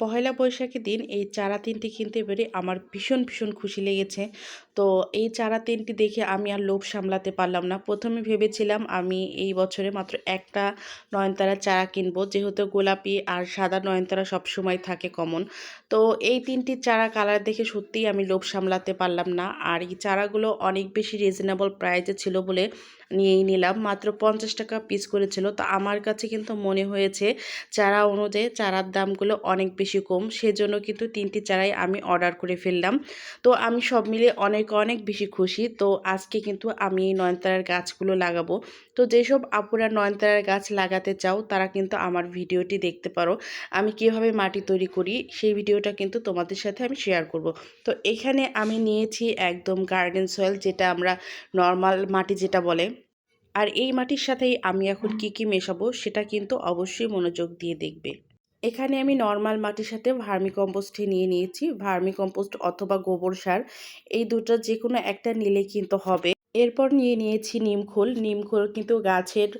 পহেলা বৈশাখের দিন এই চারা তিনটি কিনতে পেরে আমার ভীষণ ভীষণ খুশি লেগেছে। তো এই চারা তিনটি দেখে আমি আর লোভ সামলাতে পারলাম না। প্রথমে ভেবেছিলাম আমি এই বছরে মাত্র একটা নয়নতারা চারা কিনবো, যেহেতু গোলাপি আর সাদা নয়নতারা সবসময় থাকে কমন তো এই তিনটি চারা কালার দেখে সত্যিই আমি লোভ সামলাতে পারলাম না। আর এই চারাগুলো অনেক বেশি রিজনেবল প্রাইজে ছিল বলে নিয়েই নিলাম। মাত্র পঞ্চাশ টাকা পিস করেছিল। তো আমার কাছে কিন্তু মনে হয়েছে চারা অনুযায়ী চারার দামগুলো অনেক বেশি কম। সেজন্য কিন্তু তিনটি চারাই আমি অর্ডার করে ফেললাম। তো আমি সব মিলে অনেক অনেক বেশি খুশি। তো আজকে কিন্তু আমি এই নয়নতারার গাছগুলো লাগাবো। তো যেসব আপুরা নয়নতারার গাছ লাগাতে চাও, তারা কিন্তু আমার ভিডিওটি দেখতে পারো। আমি কীভাবে মাটি তৈরি করি, সেই ভিডিওটা কিন্তু তোমাদের সাথে আমি শেয়ার করব। তো এখানে আমি নিয়েছি একদম গার্ডেন সয়েল যেটা আমরা নর্মাল মাটি যেটা বলে। আর এই মাটির সাথেই আমি এখন কি কি মেশাবো, সেটা কিন্তু অবশ্যই মনোযোগ দিয়ে দেখবে। এখানে আমি নর্মাল মাটির সাথে ভার্মি কম্পোস্টে নিয়ে নিয়েছি। ভার্মি কম্পোস্ট অথবা গোবর সার, এই দুটো যে কোনো একটা নিলে কিন্তু হবে। এরপর নিয়ে নিয়েছি নিমখোল নিমখোল কিন্তু গাছের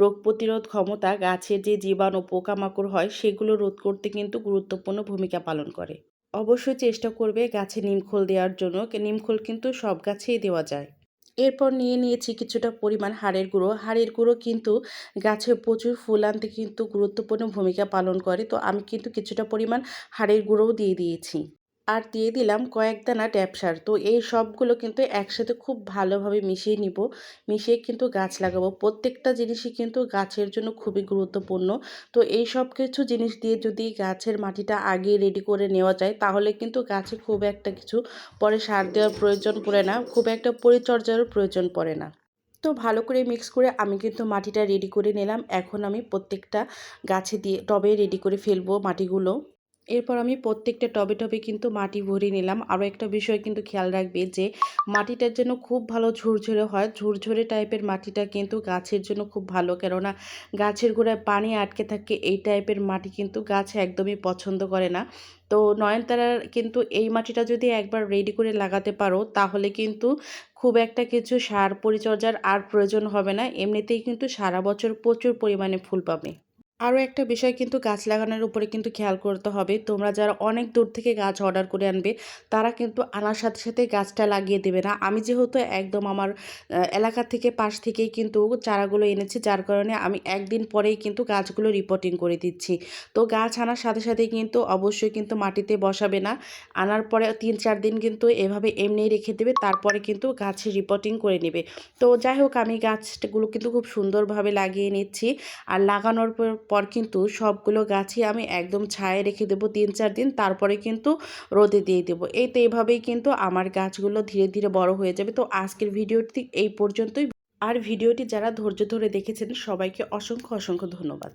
রোগ প্রতিরোধ ক্ষমতা, গাছের যে জীবাণু, পোকামাকড় হয়, সেগুলো রোধ করতে কিন্তু গুরুত্বপূর্ণ ভূমিকা পালন করে। অবশ্যই চেষ্টা করবে গাছে নিমখোল দেওয়ার জন্য। নিমখোল কিন্তু সব গাছেই দেওয়া যায়। এরপর নিয়ে নিয়েছি কিছুটা পরিমাণ হাড়ের গুঁড়ো। হাড়ের গুঁড়ো কিন্তু গাছে প্রচুর ফুল আনতে কিন্তু গুরুত্বপূর্ণ ভূমিকা পালন করে। তো আমি কিন্তু কিছুটা পরিমাণ হাড়ের গুঁড়োও দিয়ে দিয়েছি। আর দিয়ে দিলাম কয়েক দানা ট্যাপসার তো এই সবগুলো কিন্তু একসাথে খুব ভালোভাবে মিশিয়ে নিব। মিশিয়ে কিন্তু গাছ লাগাবো। প্রত্যেকটা জিনিসই কিন্তু গাছের জন্য খুবই গুরুত্বপূর্ণ। তো এই সব কিছু জিনিস দিয়ে যদি গাছের মাটিটা আগে রেডি করে নেওয়া যায়, তাহলে কিন্তু গাছে খুব একটা কিছু পরে সার দেওয়ার প্রয়োজন পড়ে না। খুব একটা পরিচর্যারও প্রয়োজন পড়ে না। তো ভালো করে মিক্স করে আমি কিন্তু মাটিটা রেডি করে নিলাম। এখন আমি প্রত্যেকটা গাছে দিয়ে, টবে রেডি করে ফেলব মাটিগুলো। এরপর আমি প্রত্যেকটা টবে টবে কিন্তু মাটি ভরিয়ে নিলাম। আরও একটা বিষয় কিন্তু খেয়াল রাখবে যে, মাটিটার জন্য খুব ভালো ঝুরঝুরে হয়। ঝুরঝুরে টাইপের মাটিটা কিন্তু গাছের জন্য খুব ভালো। কেননা, গাছের গোড়ায় পানি আটকে থাকে, এই টাইপের মাটি কিন্তু গাছ একদমই পছন্দ করে না। তো নয়নতারার কিন্তু এই মাটিটা যদি একবার রেডি করে লাগাতে পারো, তাহলে কিন্তু খুব একটা কিছু সার পরিচর্যার আর প্রয়োজন হবে না। এমনিতেই কিন্তু সারা বছর প্রচুর পরিমাণে ফুল পাবে। আরও একটা বিষয় কিন্তু গাছ লাগানোর উপরে কিন্তু খেয়াল করতে হবে। তোমরা যারা অনেক দূর থেকে গাছ অর্ডার করে আনবে, তারা কিন্তু আনার সাথে সাথে গাছটা লাগিয়ে দেবে না। আমি যেহেতু একদম আমার এলাকা থেকে পাশ থেকেই কিন্তু চারাগুলো এনেছি, যার কারণে আমি একদিন পরেই কিন্তু গাছগুলো রিপোর্টিং করে দিচ্ছি। তো গাছ আনার সাথে সাথে কিন্তু অবশ্যই কিন্তু মাটিতে বসাবে না। আনার পরে তিন চার দিন কিন্তু এভাবে এমনি রেখে দেবে, তারপরে কিন্তু গাছে রিপোর্টিং করে নেবে। তো যাই হোক, আমি গাছগুলো কিন্তু খুব সুন্দরভাবে লাগিয়ে নিচ্ছি। আর লাগানোর পর পর কিন্তু সবগুলো গাছই আমি একদম ছায়ে রেখে দেবো তিন চার দিন, তারপরে কিন্তু রোদে দিয়ে দেবো। এই তো এইভাবেই কিন্তু আমার গাছগুলো ধীরে ধীরে বড় হয়ে যাবে। তো আজকের ভিডিওটি এই পর্যন্তই। আর ভিডিওটি যারা ধৈর্য ধরে দেখেছেন, সবাইকে অসংখ্য অসংখ্য ধন্যবাদ।